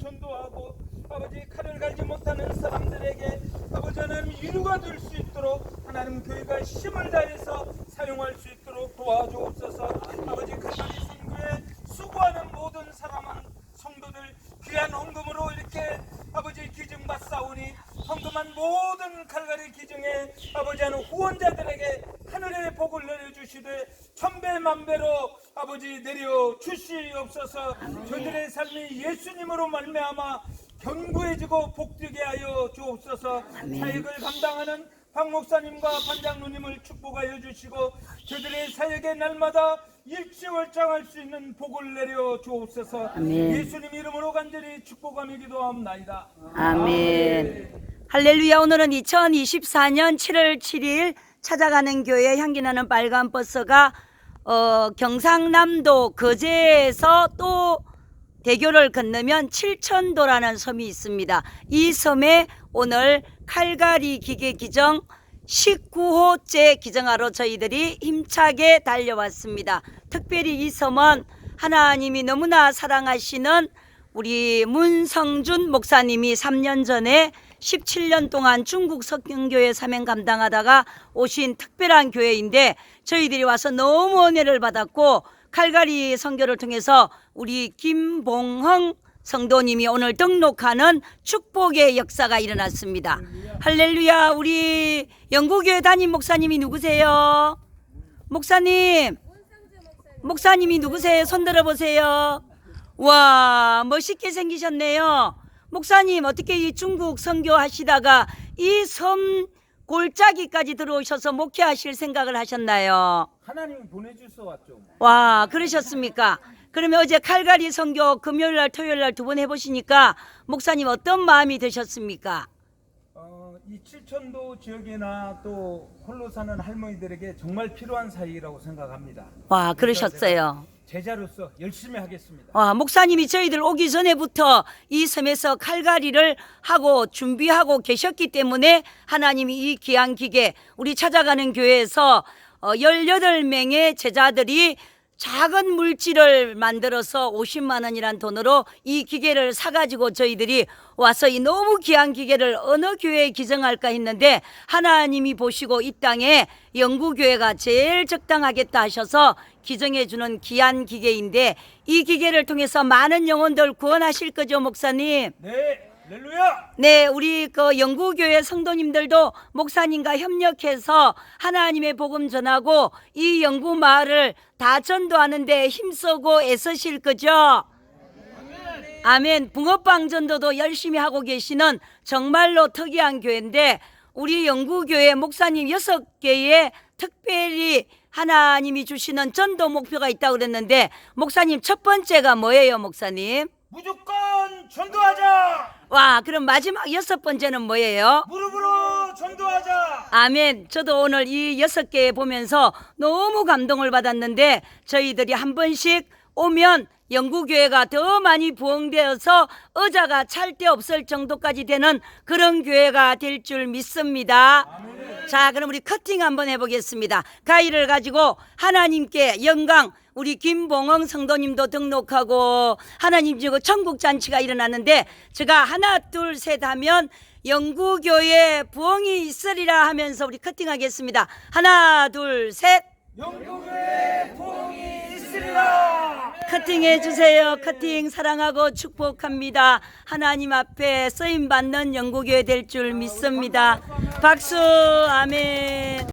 전도하고 아버지 칼을 갈지 못하는 사람들에게 아버지 하나님 위로가 될 수 있도록 하나님 교회가 힘을 다해서 사용할 수 있도록 도와주옵소서. 아버지 칼날이 선교에 수고하는 모든 사람은 성도들 귀한 헌금으로 이렇게 아버지 기증 받사오니 헌금한 모든 칼갈이 기증에 아버지 하는 후원자들에게 하늘의 복을 내려 주시되 천배 만배로 아버지 내려 주시옵소서 저들의 삶이 예수님으로 말미암아 견고해지고 복되게 하여 주옵소서 사역을 감당하는 박 목사님과 반장로님을 축복하여 주시고 저들의 사역의 날마다 일치월장할 수 있는 복을 내려 주옵소서 아멘. 예수님 이름으로 간절히 축복하며 기도합나이다 아멘. 할렐루야. 오늘은 2024년 7월 7일 찾아가는 교회 향기 나는 빨간 버스가 어, 경상남도 거제에서 또 대교를 건너면 칠천도라는 섬이 있습니다. 이 섬에 오늘 칼갈이 기계 기정 19호째 기정하러 저희들이 힘차게 달려왔습니다. 특별히 이 섬은 하나님이 너무나 사랑하시는 우리 문성준 목사님이 3년 전에 17년 동안 중국 석경교회 사명 감당하다가 오신 특별한 교회인데 저희들이 와서 너무 은혜를 받았고 칼갈이 선교를 통해서 우리 김봉흥 성도님이 오늘 등록하는 축복의 역사가 일어났습니다. 할렐루야. 우리 영구교회 담임 목사님이 누구세요? 목사님. 목사님이 누구세요? 손 들어 보세요. 와, 멋있게 생기셨네요. 목사님, 어떻게 이 중국 선교 하시다가 이 섬 골짜기까지 들어오셔서 목회하실 생각을 하셨나요? 하나님이 보내주셔서 왔죠 뭐. 와, 그러셨습니까? 그러면 어제 칼갈이 선교 금요일 날 토요일 날 두 번 해보시니까 목사님 어떤 마음이 드셨습니까? 어, 이 칠천도 지역이나 또 홀로 사는 할머니들에게 정말 필요한 사역이라고 생각합니다. 와, 그러셨어요. 제자로서 열심히 하겠습니다. 와, 목사님이 저희들 오기 전에부터 이 섬에서 칼갈이를 하고 준비하고 계셨기 때문에 하나님이 이 귀한 기계, 우리 찾아가는 교회에서 어, 18명의 제자들이 작은 물질을 만들어서 50만 원이란 돈으로 이 기계를 사가지고 저희들이 와서 이 너무 귀한 기계를 어느 교회에 기증할까 했는데 하나님이 보시고 이 땅에 영구교회가 제일 적당하겠다 하셔서 기증해주는 귀한 기계인데 이 기계를 통해서 많은 영혼들 구원하실 거죠, 목사님? 네. 네, 우리 그 영구교회 성도님들도 목사님과 협력해서 하나님의 복음 전하고 이 영구 마을을 다 전도하는데 힘쓰고 애쓰실 거죠? 아멘. 붕어빵 전도도 열심히 하고 계시는 정말로 특이한 교회인데 우리 영구교회 목사님 여섯 개의 특별히 하나님이 주시는 전도 목표가 있다고 그랬는데 목사님 첫 번째가 뭐예요, 목사님? 무조건 전도하자. 와, 그럼 마지막 여섯 번째는 뭐예요? 무릎으로 전도하자. 아멘. 저도 오늘 이 여섯 개 보면서 너무 감동을 받았는데 저희들이 한 번씩 오면 영구교회가 더 많이 부흥되어서 의자가 찰 데 없을 정도까지 되는 그런 교회가 될 줄 믿습니다. 자, 그럼 우리 커팅 한번 해보겠습니다. 가위를 가지고 하나님께 영광, 우리 김봉흥 성도님도 등록하고 하나님 주고 천국 잔치가 일어났는데 제가 하나 둘 셋 하면 영구교회 부흥이 있으리라 하면서 우리 커팅하겠습니다. 하나 둘 셋. 영국의 부흥이 있으리라. 커팅해 주세요. 커팅 사랑하고 축복합니다. 하나님 앞에 쓰임 받는 영구교회 될 줄 믿습니다. 박수. 아멘.